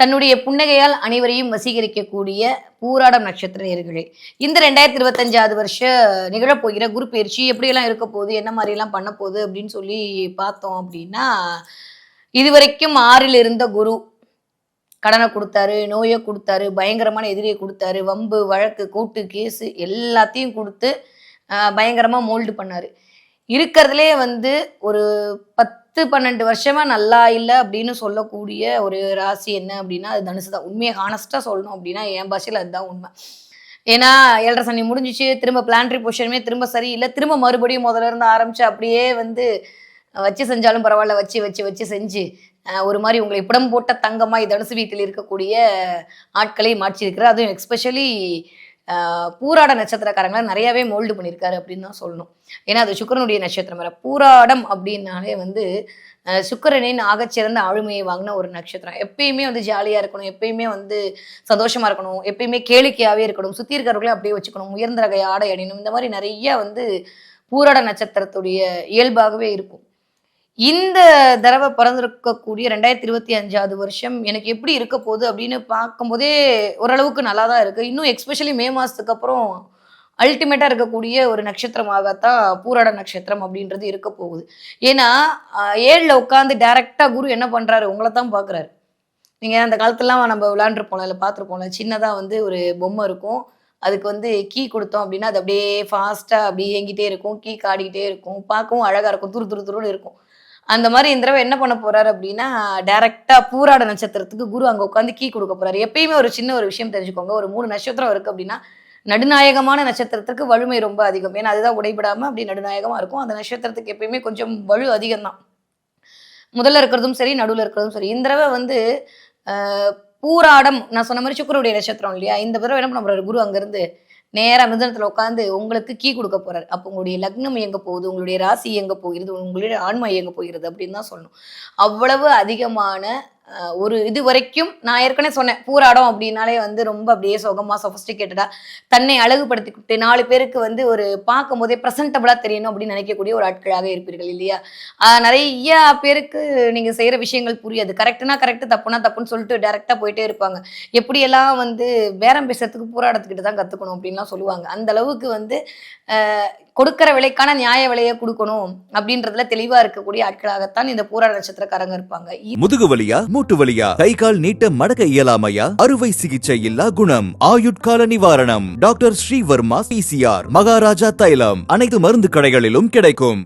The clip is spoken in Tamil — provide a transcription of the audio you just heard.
தன்னுடைய புன்னகையால் அனைவரையும் வசீகரிக்கக்கூடிய பூராடம் நட்சத்திர நேர்களே இந்த ரெண்டாயிரத்தி இருபத்தஞ்சாவது வருஷ நிகழப்போகிற குரு பயிற்சி எப்படியெல்லாம் இருக்க போகுது என்ன மாதிரிலாம் பண்ண போகுது அப்படின்னு சொல்லி பார்த்தோம் அப்படின்னா இதுவரைக்கும் ஆறில் இருந்த குரு கடனை கொடுத்தாரு நோயை கொடுத்தாரு பயங்கரமான எதிரியை கொடுத்தாரு வம்பு வழக்கு கூட்டு கேஸு எல்லாத்தையும் கொடுத்து பயங்கரமாக மோல்டு பண்ணார். இருக்கிறதுலே வந்து ஒரு பத்து பன்னெண்டு வருஷமா நல்லா இல்லை அப்படின்னு சொல்லக்கூடிய ஒரு ராசி என்ன அப்படின்னா அது தனுசு தான். உண்மையை ஹானஸ்டா சொல்லணும் அப்படின்னா என் பாஷையில் அதுதான் உண்மை. ஏன்னா ஏழரை சனி முடிஞ்சிச்சு திரும்ப பிளான்ட்ரி பொசிஷனுமே திரும்ப சரியில்லை திரும்ப மறுபடியும் முதல்ல இருந்து ஆரம்பிச்சு அப்படியே வந்து வச்சு செஞ்சாலும் பரவாயில்ல வச்சு வச்சு வச்சு செஞ்சு ஒரு மாதிரி உங்களை இப்படம் போட்ட தங்கமாய் தனுசு வீட்டில் இருக்கக்கூடிய ஆட்களை மாற்றியிருக்கிறார். அதுவும் எக்ஸ்பெஷலி பூராட நட்சத்திரக்காரங்களை நிறையாவே மோல்டு பண்ணியிருக்காரு அப்படின்னு தான் சொல்லணும். ஏன்னா அது சுக்கிரனுடைய நட்சத்திரம். வேற பூராடம் அப்படின்னாலே வந்து சுக்கரனின் சுக்கிரனின் ஆகச்சிறந்த ஆளுமையை வாங்கின ஒரு நட்சத்திரம். எப்பயுமே வந்து ஜாலியாக இருக்கணும் எப்பயுமே வந்து சந்தோஷமாக இருக்கணும் எப்பயுமே கேளிக்கையாகவே இருக்கணும் சுற்றி இருக்கிறவர்களே அப்படியே வச்சுக்கணும் உயர்ந்த ரகை ஆடை அணியணும். இந்த மாதிரி நிறைய வந்து பூராட நட்சத்திரத்துடைய இயல்பாகவே இருக்கும். இந்த தடவை பிறந்திருக்கக்கூடிய ரெண்டாயிரத்தி இருபத்தி அஞ்சாவது வருஷம் எனக்கு எப்படி இருக்க போகுது அப்படின்னு பார்க்கும்போதே ஓரளவுக்கு நல்லா தான் இருக்குது இன்னும் எக்ஸ்பெஷலி மே மாதத்துக்கு அப்புறம் அல்டிமேட்டாக இருக்கக்கூடிய ஒரு நட்சத்திரமாகத்தான் பூராட நட்சத்திரம் அப்படின்றது இருக்க போகுது. ஏன்னா ஏழில் உட்காந்து டேரெக்டாக குரு என்ன பண்ணுறாரு உங்களை தான் பார்க்குறாரு. நீங்கள் அந்த காலத்துலலாம் நம்ம விளாண்டுருப்போம்ல இல்லை பார்த்துருப்போம்ல சின்னதாக வந்து ஒரு பொம்மை இருக்கும். அதுக்கு வந்து கீ கொடுத்தோம் அப்படின்னா அது அப்படியே ஃபாஸ்ட்டாக அப்படியே இயங்கிட்டே இருக்கும். கீ காடிக்கிட்டே இருக்கும். பார்க்கவும் அழகாக இருக்கும். துரு துரு துருன்னு இருக்கும். அந்த மாதிரி இந்த தடவை என்ன பண்ண போறாரு அப்படின்னா டைரக்டா பூராட நட்சத்திரத்துக்கு குரு அங்க உட்காந்து கீ கொடுக்க போறாரு. எப்பயுமே ஒரு சின்ன ஒரு விஷயம் தெரிஞ்சுக்கோங்க. ஒரு மூணு நட்சத்திரம் இருக்கு அப்படின்னா நடுநாயகமான நட்சத்திரத்துக்கு வலிமை ரொம்ப அதிகம். ஏன்னா அதுதான் உடைபடாம அப்படி நடுநாயகமா இருக்கும். அந்த நட்சத்திரத்துக்கு எப்பயுமே கொஞ்சம் வலு அதிகம் தான் முதல்ல இருக்கிறதும் சரி நடுவில் இருக்கிறதும் சரி. இந்த தடவை வந்து பூராடம் நான் சொன்ன மாதிரி சுக்கரனுடைய நட்சத்திரம் இல்லையா? இந்த தடவை என்ன பண்ண போறாரு? குரு அங்கிருந்து நேராக மிதனத்தில் உட்காந்து உங்களுக்கு கீ கொடுக்க போகிறார் அப்போ உங்களுடைய லக்னம் எங்கே போகுது உங்களுடைய ராசி எங்கே போகிறது உங்களுடைய ஆன்மா எங்கே போகிறது அப்படின்னு தான் சொல்லணும். அவ்வளவு அதிகமான ஒரு இது வரைக்கும் நான் ஏற்கனவே சொன்னேன் பூராடம் அப்படின்னாலே வந்து ரொம்ப அப்படியே சோகமாக சொஃபஸ்டிகேட்டடா தன்னை அழகுபடுத்திக்கிட்டு நாலு பேருக்கு வந்து ஒரு பார்க்கும் போதே ப்ரெசன்டபுளாக தெரியணும் அப்படின்னு நினைக்கக்கூடிய ஒரு ஆட்களாக இருப்பீர்கள் இல்லையா? நிறைய பேருக்கு நீங்கள் செய்கிற விஷயங்கள் புரியாது. கரெக்டுனா கரெக்ட் தப்புனா தப்புன்னு சொல்லிட்டு டேரெக்டாக போயிட்டே இருப்பாங்க. எப்படியெல்லாம் வந்து பேரம் பேசுறதுக்கு பூராடத்துக்கிட்டு தான் கற்றுக்கணும் அப்படின்லாம் சொல்லுவாங்க. அந்த அளவுக்கு வந்து கொடுக்கிற விலைக்கான நியாய விலையை கொடுக்கணும் அப்படின்றதுல தெளிவா இருக்கக்கூடிய ஆட்களாகத்தான் இந்த போராட நட்சத்திரக்காரங்க இருப்பாங்க. முதுகு வலியா மூட்டு வலியா கை கால் நீட்ட மடக்க இயலாமையா? அறுவை சிகிச்சை இல்லா குணம் ஆயுட்கால நிவாரணம். டாக்டர் ஸ்ரீவர்மா பிசிஆர் மகாராஜா தைலம். அனைத்து மருந்து கடைகளிலும் கிடைக்கும்.